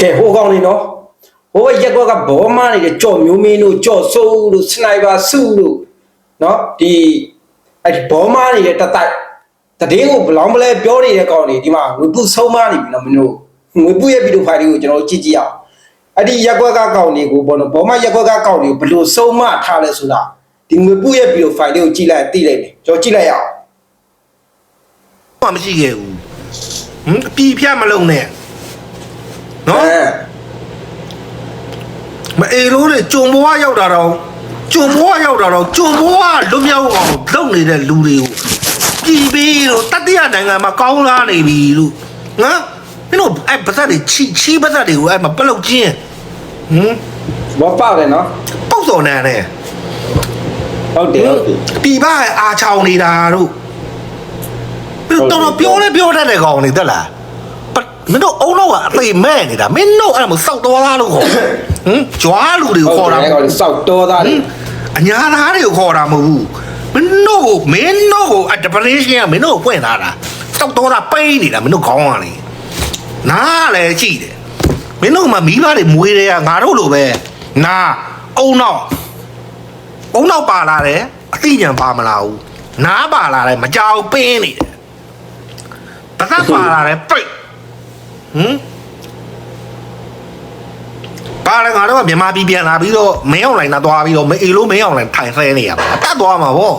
ကဲဟိုကောင်နေနော်ဟိုဘက်ရက်ကွက်ကဘောမနေတဲ့ကြော်မျိုးမင်းတို့ကြော်ဆိုးတို့စနိုက်ပါစုတို့နော်ဒီအဲ့ဒီဘောမနေတဲ့တတိုက်တည်င်းကိုဘလောင်းပလဲပြောနေတဲ့ကောင်တွေဒီမှာငွေပုဆုံးမနေပြီနော်မင်းတို့ငွေပုရဲ့ဗီဒီယိုဖိုင်လေးကိုကျွန်တော်တို့ကြည့်ကြည့်အောင်အဲ့ဒီရက်ကွက်ကကောင်တွေကိုဘောနော်ဘောမရက်ကွက်ကကောင်တွေကိုဘယ်လိုဆုံးမထားလဲဆိုတာဒီငွေပုရဲ့ဗီဒီယိုဖိုင်လေးကိုကြည့်လိုက်သိလိုက်မယ်ကျွန်တော်ကြည့်လိုက်ရအောင်မှမရှိခဲ့ဘူးဟမ်အပြီဖြတ်မလုံးနဲ့ နော်အဲမအေလို့လေကြုံဘွားရောက်တာတော့ကြုံဘွားရောက်တာတော့ကြုံဘွားလွတ်မြောက်အောင်လုပ်နေတဲ့လူတွေကိုပြည်ပြီးတော့တတိယနိုင်ငံမှာကောင်းလာနေပြီလို့နော်မင်းတို့အဲ့ပါဇက်တွေချီချီပါဇက်တွေကိုအဲ့မှာပလုတ်ချင်းဟမ်ဘောပေါက်တယ်နော်ပုတ်စော်နေတယ်ဟုတ်တယ်ဟုတ်တယ်ပြည်ပအာချောင်နေတာတို့ပြီးတော့တော်တော်ပြောလဲပြောတတ်တဲ့ကောင်နေတက်လားပ မင်းတို့အုံတော့ကအသိမဲ့နေတာမင်းတို့အဲ့မှာစောက်တော်သားလို့ခေါ်ဟမ်ကြွားလူတွေကိုခေါ်တာဟုတ်တယ်ကောင်စောက်တော်သားဟတယ်င်အညာသားတွေကိုခေါ်တာမဟုတ်ဘူးမင်းတို့ကိုမင်းတို့ကိုအဒပရေးရှင်းကမင်းတို့ကိုပွင့်ထားတာစောက်တော်တာပိန်းနေတာမင်းတို့ခေါင်းကလေနားလည်းကြည့်တယ်မင်းတို့မှမိဘတွေမွေးတယ်ကငါတို့လိုပဲနာအုံတော့အုံတော့ပါလာတယ်အသိဉာဏ်ပါမလာဘူးနားပါလာတယ်မကြောက်ပင်းနေတယ်တသက်ပါလာတယ်ပိတ် ဟမ်ပါလေငါတို့ကမြန်မာပြည်ပြန်လာပြီးတော့မင်းအောင်လိုင်းနာသွားပြီးတော့မအေလို့မင်းအောင်လိုင်းထိုင်ဆဲနေရမှာတတ်သွားမှာဗော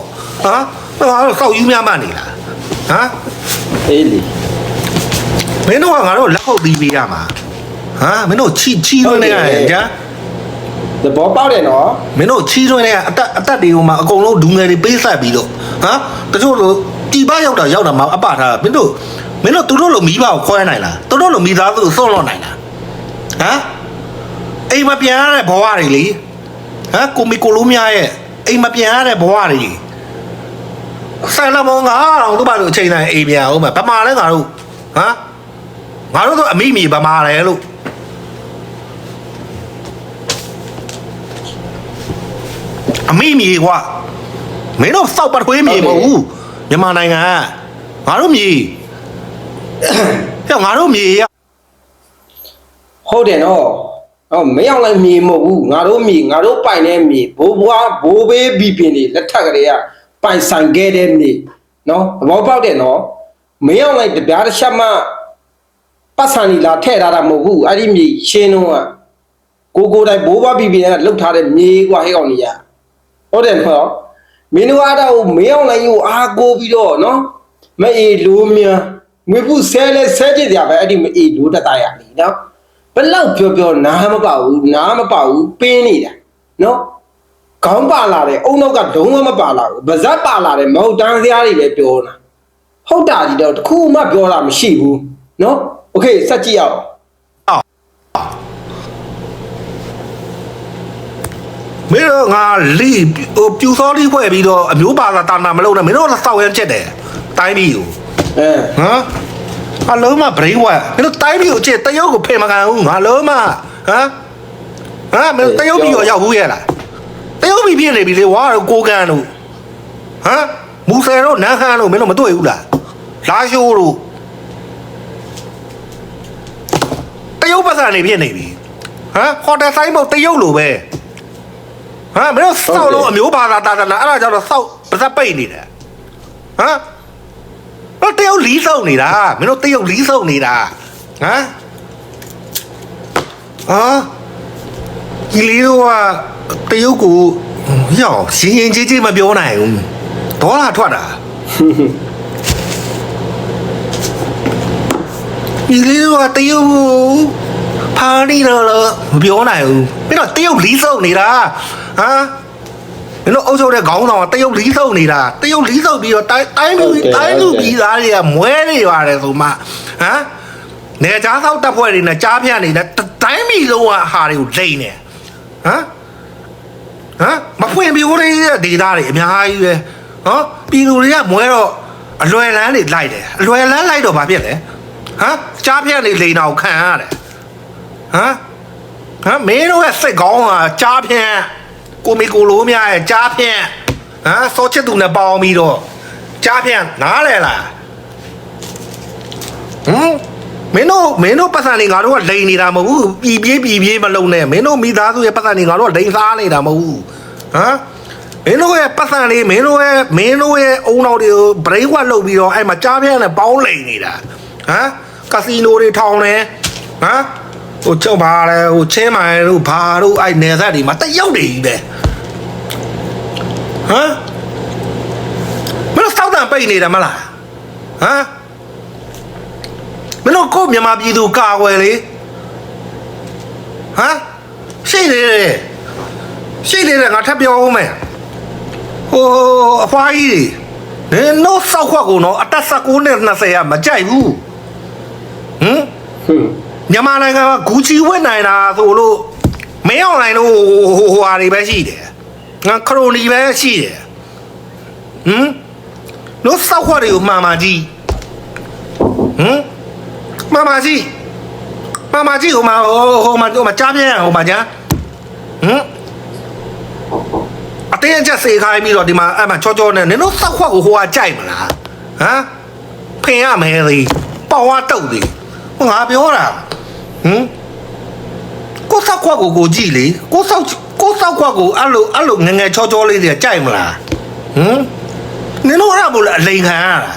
ဟမ်ငါတို့စောက်ယူများမှနေလားဟမ်အေးလီမင်းတို့ကငါတို့လက်ခုပ်ပြီးပေးရမှာဟမ်မင်းတို့ချီချီသွင်းနေရတယ်ကြာသဘောပေါက်တယ်နော်မင်းတို့ချီသွင်းနေရအတက်အတက်တွေကိုမှအကုန်လုံးဒူငယ်တွေပေးဆက်ပြီးတော့ဟမ်တချို့လိုတီပါရောက်တာရောက်တာမှအပထားမင်းတို့ မင်းတို့သူတို့လိုမိဘကိုခွဲနိုင်လားသူတို့လိုမိသားစုကိုစွန့်လွတ်နိုင်လားဟမ်အိမ်မပြန်ရတဲ့ဘဝတွေလေဟမ်ကိုမီကိုလိုမြရဲ့အိမ်မပြန်ရတဲ့ဘဝတွေဆယ်လမောငါတော့သူ့ဘာလို့အချိန်တိုင်းအိမ်ပြန်အောင်မဗမာလဲငါတို့ဟမ်ငါတို့တော့အမိမိဗမာလဲလို့အမိမိကွာမင်းတို့စောက်ပတ်ခွေးမြေမဟုတ်ဘူးမြန်မာနိုင်ငံကငါတို့မြေ ဟဲ့ငါတို့မြေရဟုတ်တယ်နော်ဟောမရောက်လိုက်မြေမဟုတ်ဘူးငါတို့မြေငါတို့ပိုင်တဲ့မြေဘိုးဘွားဘိုးဘေးဘီပင်တွေလက်ထက်ကလေးကပိုင်ဆိုင်ခဲ့တဲ့မြေနော်သဘောပေါက်တယ်နော်မရောက်လိုက်တပြားတစ်ချက်မှပတ်စံလီလာထည့်ထားတာမဟုတ်ဘူးအဲ့ဒီမြေရှင်းတော့ကကိုကိုတိုင်ဘိုးဘွားဘီပင်ကလှုပ်ထားတဲ့မြေကွာဟဲ့ကောင်ကြီးရဟုတ်တယ်နော်မင်းတို့အားတော့မရောက်လိုက်ကိုအားကိုပြီးတော့နော်မအေးလိုမြန် ငွေပုဆဲလဲဆဲကြည့်ကြပဲအဲ့ဒီမအေးလိုတတ်တာရလीနော် ဘလောက်ပြောပြောနားမပေါက်ဘူးနားမပေါက်ဘူးပင်းနေတာနော်ခေါင်းပါလာတယ်အုံနောက်ကဒုံမမပါလာဘူးဗဇက်ပါလာတယ်မဟုတ်တန်းစရာတွေပဲပြောတာဟုတ်တာကြီးတော့တခုမှပြောတာမရှိဘူးနော်โอเคစက်ကြည့်အောင် မင်းတို့ငါလီဟိုပြူစောလီဖွဲ့ပြီးတော့အမျိုးပါလာတာနာမလုပ်နဲ့မင်းတို့လည်းစောက်ရမ်းချက်တယ်တိုင်းပြည်ကို အဲဟမ်အလုံးမ brain wash မင်းတို့တိုင်းပြည်ကိုချက်တရုတ်ကိုဖယ်မကန်ဘူးငါလုံးမဟမ်ဟမ်မင်းတို့တရုတ်ပြည်ကိုရောက်ဘူးရဲ့လားတရုတ်ပြည်ပြည်နေပြီလေဝါတော့ကိုကန်တို့ဟမ်မူဆယ်တို့နန်းဟန်းတို့မင်းတို့မတွေ့ဘူးလားလာရှိုးတို့တရုတ်ပတ်စံနေဖြစ်နေပြီဟမ်ဟိုတယ်ဆိုင်မတရုတ်လိုပဲဟမ်မင်းတို့စောက်လို့အမျိုးဘာသာတာတာအဲ့ဒါကြောင့်တော့စောက်ပါစပ်ပိတ်နေတယ်ဟမ် တော့တယောက်လီးဆုံနေတာမင်းတို့တယောက်လီးဆုံနေတာဟမ်အာဒီလီတော့ကတယောက်ကိုရောက်ရှင်ရင်ကြီးကြီးမပြောနိုင်ဘူးဒေါ်လာထွက်တာဒီလီတော့ကတယောက်ကိုဖာနေတော့လို့မပြောနိုင်ဘူးမင်းတို့တယောက်လီးဆုံနေတာဟ မ်မင်းတို့အုပ်ချုပ်တဲ့ခေါင်းဆောင်ကတရုတ်လီးဆုပ်နေတာတရုတ်လီးဆုပ်ပြီးတော့တိုင်းတိုင်းလူတိုင်းလူပြည်သားတွေကမွဲနေပါတယ်ဆိုမှဟမ်နေကြားသောက်တပ်ဖွဲ့တွေနဲ့ကြားဖြတ်နေတဲ့တိုင်းပြည်လုံးကဟာတွေကိုလိမ့်နေဟမ်ဟမ်မဖွင့်ပြိုးတဲ့ဒေတာတွေအများကြီးပဲဟောပြည်သူတွေကမွဲတော့အလွယ်လန်းတွေလိုက်တယ်အလွယ်လန်းလိုက်တော့ဘာဖြစ်လဲဟမ်ကြားဖြတ်နေလိန်အောင်ခံရတယ်ဟမ်ဟမ်မင်းတို့ရဲ့စိတ်ကောင်းကကြားဖြတ် ကိုမီကိုလိုများရဲ့ကြားဖြန့်ဟမ်စောချစ်သူနဲ့ပေါင်းပြီးတော့ကြားဖြန့်နားလဲလားဟမ်မမင်းတို့မင်းတို့ပတ်စံနေငါတို့ကလိန်နေတာမဟုတ်ဘူးပြည်ပြေးပြည်ပြေးမလုံးနဲ့မင်းတို့မိသားစုရဲ့ပတ်စံနေငါတို့ကလိန်စားနေတာမဟုတ်ဘူးဟမ်မင်းတို့ရဲ့ပတ်စံနေမင်းတို့ရဲ့မင်းတို့ရဲ့အုံတော်တွေကိုဘရိတ်ဝတ်လုပ်ပြီးတော့အဲ့မှာကြားပြန့်နဲ့ပေါင်းလိန်နေတာဟမ်ကစီနိုတွေထောင်တယ်ဟမ် ဟိုချုပ်ပါလေဟိုချင်းမိုင်တို့ဘာတို့အဲ့နေသက်တွေမှာတက်ရောက်နေကြီးပဲဟမ်မင်းတို့စောက်တံပိတ်နေတယ်မလားဟမ်မင်းတို့ကိုယ့်မြန်မာပြည်သူကာကွယ်လေဟမ်ရှိနေတယ်ရှိနေတယ်ငါထပ်ပြောဦးမယ်ဟိုအဖွားကြီးတွေနင်တို့စောက်ခွက်ကိုနော်အသက်19နဲ့20ကမကြိုက်ဘူးဟမ်ဟွန်း မြန်မာနိုင်ငံကဂူချီဝတ်နိုင်တာဆိုလို့မင်းအွန်လိုင်းလို့ဟိုဟာတွေပဲရှိတယ်ငါခရိုနီပဲရှိတယ်ဟမ်တို့စောက်ခွက်တွေကိုမှန်မှကြည့်ဟမ်မမကြီးမမကြီးဟိုမှာဟိုဟိုမှာဟိုမှာကြားပြင်းဟိုမှာညာဟမ်အတင်းအကျပ်စေခိုင်းပြီးတော့ဒီမှာအဲ့မှာချောချောနဲ့နင်တို့စောက်ခွက်ကိုဟိုကကြိုက်မလားဟမ်ဖင်ရမယ်လေပေါဝါတုတ်လေဟိုငါပြောတာ ဟမ်ကိုစောက်ခွက်ကိုကိုကြည့်လေကိုစောက်ကိုစောက်ခွက်ကိုအဲ့လိုအဲ့လိုငယ်ငယ်ချောချောလေးတွေကြိုက်မလားဟမ်နင်တို့အဲ့ဒါဘလို့အလိန်ခံရတာ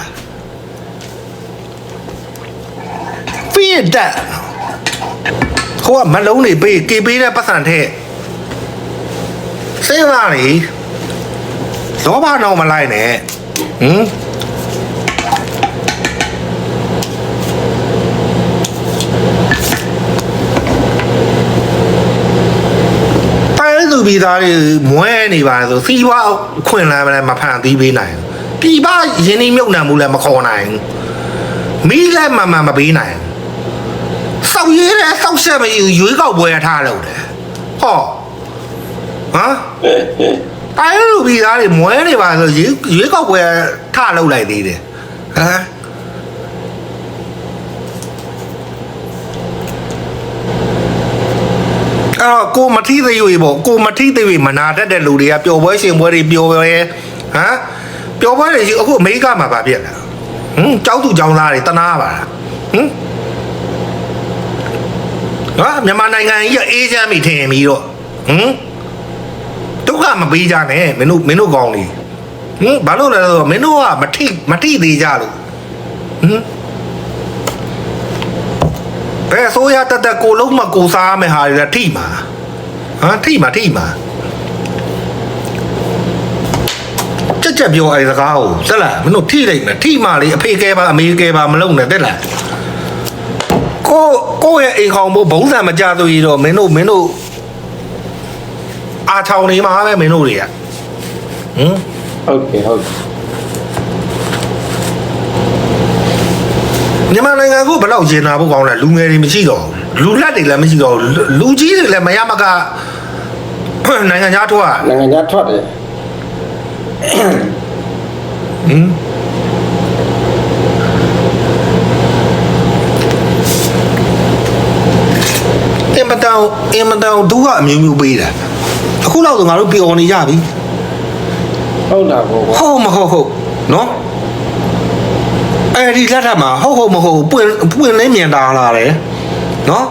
ဖိရတက်ဟိုကမလုံးနေပေးကေပေးတဲ့ပတ်စံထဲစဉ်းစားလေလောဘတော့မလိုက်နဲ့ဟမ်တိုင်းသူ ပြည်သားတွေမွဲနေပါဆိုစီးပွားခွင့်လန်းမလဲမဖန်သီးပေးနိုင်ဘူးပြည်ပရင်းနှီးမြုပ်နှံမှုလည်းမခေါ်နိုင်ဘူးမီးလည်းမမှန်မပေးနိုင်ဘူးစောက်ရဲတဲ့စောက်ဆက်မယူရွေးကောက်ပွဲထားလို့တယ်ဟောဟမ်တိုင်းသူပြည်သားတွေမွဲနေပါဆိုရွေးရွေးကောက်ပွဲထားလို့လိုက်သေးတယ်ဟမ် အဲ့တော့ကိုမထီးသေးရွေပေါ့ကိုမထီးသေးရွေမနာတတ်တဲ့လူတွေကပျော်ပွဲရှင်ပွဲတွေပျော်ပွဲဟမ်ပျော်ပွဲတွေရှိအခုအမေရိကမှာဗာပြက်လာဟမ်ကြောက်သူကြောင်းသားတွေတနာပါလားဟမ်ဟာမြန်မာနိုင်ငံကြီးကအေးချမ်းပြီထင်ပြီးတော့ဟမ်ဒုက္ခမပေးကြနဲ့မင်းတို့မင်းတို့ကောင်းလေဟမ်ဘာလို့လဲဆိုတော့မင်းတို့ကမထိမထိသေးကြလို့ဟမ် ဘယ်ဆိုရတတ်တကိုလုံးမကိုစားမယ်ဟာတွေထိမှာဟမ်ထိမှာထိမှာကြက်ကြက်ပြောအဲ့စကားကိုသက်လားမင်းတို့ထိလိုက်မယ်ထိမှာလေအဖေကဲပါအမေကဲပါမလုံးနဲ့တဲ့လားကိုကိုရဲ့အိမ်ခေါင်မို့ဘုံစံမကြသူကြီးတော့မင်းတို့မင်းတို့အာချောင်းနေမှာပဲမင်းတို့တွေကဟမ်ဟုတ်ကဲ့ဟုတ် မြန်မာနိုင်ငံကဘယ်တော့ကျင်နာဖို့ကောင်းလဲလူငယ်တွေမရှိတော့ဘူးလူလက်တွေလည်းမရှိတော့ဘူးလူကြီးတွေလည်းမရမကနိုင်ငံခြားထွက်ရနိုင်ငံခြားထွက်တယ်ဟင်အင်မတန်အင်မတန်ဒုက္ခအမျိုးမျိုးပေးတာအခုလောက်ဆိုငါတို့ပျော်နေကြပြီဟုတ်တာပေါ့ကွာဟုတ်မဟုတ်ဟုတ်နော် အဲဒီလက်ထက်မှာဟုတ်ဟုတ်မဟုတ်ပွင့်ပွင့်လင်းမြန်တာလာတယ်နော်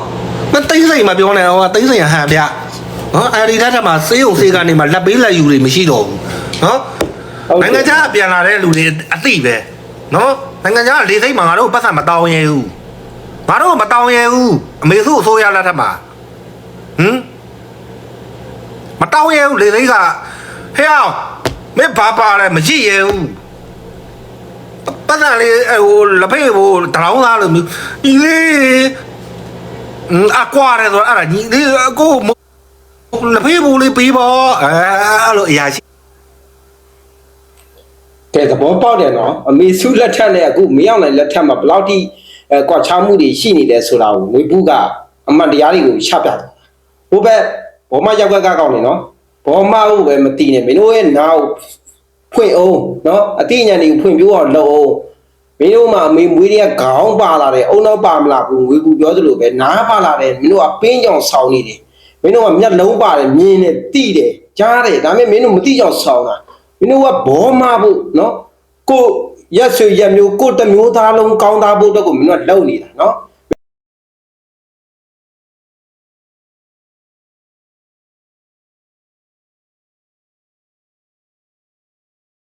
မသိစိတ်မပြောနဲ့ဟောသိစိတ်ဟန်ပြနော်အဲဒီလက်ထက်မှာစေးုံစေးကနေမှလက်ပေးလက်ယူတွေမရှိတော့ဘူးနော်ဟုတ်ကဲ့နိုင်ငံခြားကပြန်လာတဲ့လူတွေအသိပဲနော်နိုင်ငံခြားကလေစိတ်မှာငါတို့ပတ်သက်မတောင်းရဲဘူးငါတို့မတောင်းရဲဘူးအမေစုအစိုးရလက်ထက်မှာဟမ်မတောင်းရဲဘူးလေစိတ်ကဟဲ့အောင်မင်းဘာပါလဲမရှိရဲဘူး ပတ်သက်လေးဟိုလက်ဖေးဟိုတရောင်းသားလို့မျိုးဒီလေးအင်းအကွာရဲဆိုတော့အဲ့ဒါညီလေးကိုလက်ဖေးဘူးလေးပေးပါအဲအဲ့လိုအရာရှိကဲသဘောပေါက်တယ်နော်အမေစုလက်ထက်နဲ့အခုမရောက်နိုင်လက်ထက်မှာဘယ်လောက်ထိအဲကွာခြားမှုတွေရှိနေလဲဆိုတာကိုငွေဘူးကအမှန်တရားတွေကိုချပြတယ်ဟိုဘက်ဘောမရောက်ကကကောင်းနေနော်ဘောမဟုတ်ပဲမတည်နေမင်းတို့ရဲ့နာကို ဖွင့်အောင်နော်အတိညာဏ်တွေကိုဖွင့်ပြအောင်လုပ်အောင်မင်းတို့မှအမေမွေးတွေကခေါင်းပါလာတယ်အုံတော့ပါမလားဘူးငွေဘူးပြောသလိုပဲနားပါလာတယ်မင်းတို့ကပင်းကြောင်ဆောင်းနေတယ်မင်းတို့ကမျက်လုံးပါတယ်မြင်တယ်တိတယ်ကြားတယ်ဒါပေမဲ့မင်းတို့မတိကြောင်ဆောင်းတာမင်းတို့ကဘောမဖို့နော်ကိုရက်ဆွေရက်မျိုးကိုတစ်မျိုးသားလုံးကောင်းသားဖို့အတွက်ကိုမင်းတို့ကလုံနေတာနော်